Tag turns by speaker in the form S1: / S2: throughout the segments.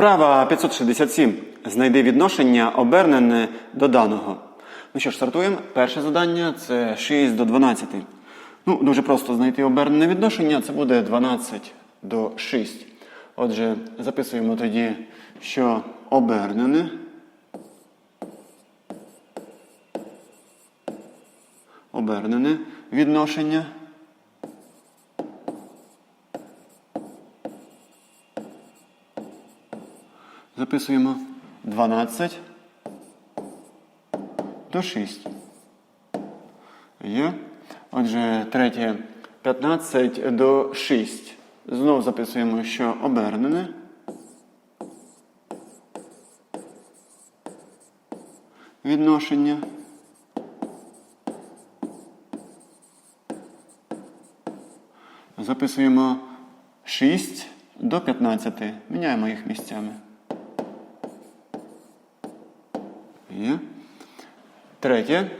S1: Вправа 567. Знайди відношення обернене до даного. Ну що ж, стартуємо. Перше завдання це 6 до 12. Ну, дуже просто знайти обернене відношення. Це буде 12 до 6. Отже, записуємо тоді, що обернене. Обернене відношення. Записуємо 12 до 6. Є. Отже, третє 15 до 6. Знову записуємо, що обернене. Відношення. Записуємо 6 до 15. Міняємо їх місцями. Є. Третє.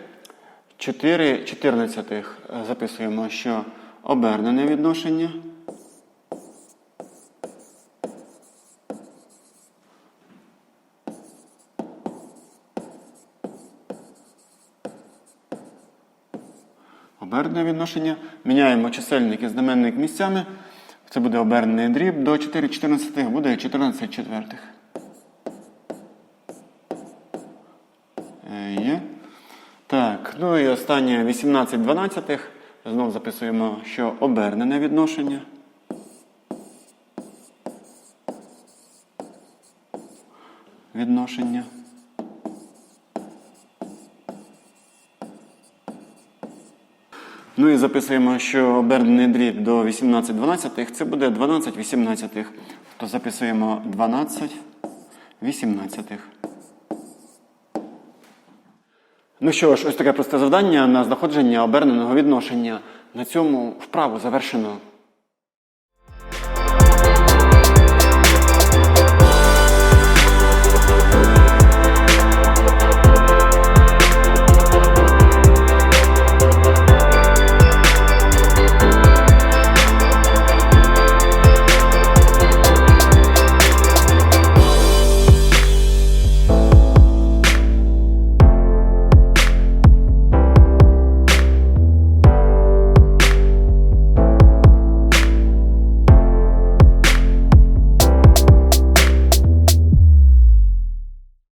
S1: 4 чотирнадцятих записуємо, що обернене відношення. Обернене відношення. Міняємо чисельник і знаменник місцями. Це буде обернений дріб. До 4 чотирнадцятих буде 14 четвертих. Є. Так, ну і останнє 18 дванадцятих. Знову записуємо, що обернене відношення. Відношення. Ну і записуємо, що обернений дріб до 18 дванадцятих це буде 12 вісімнадцятих. То записуємо 12 вісімнадцятих. Ну що ж, ось таке просте завдання на знаходження оберненого відношення. На цьому вправу завершено.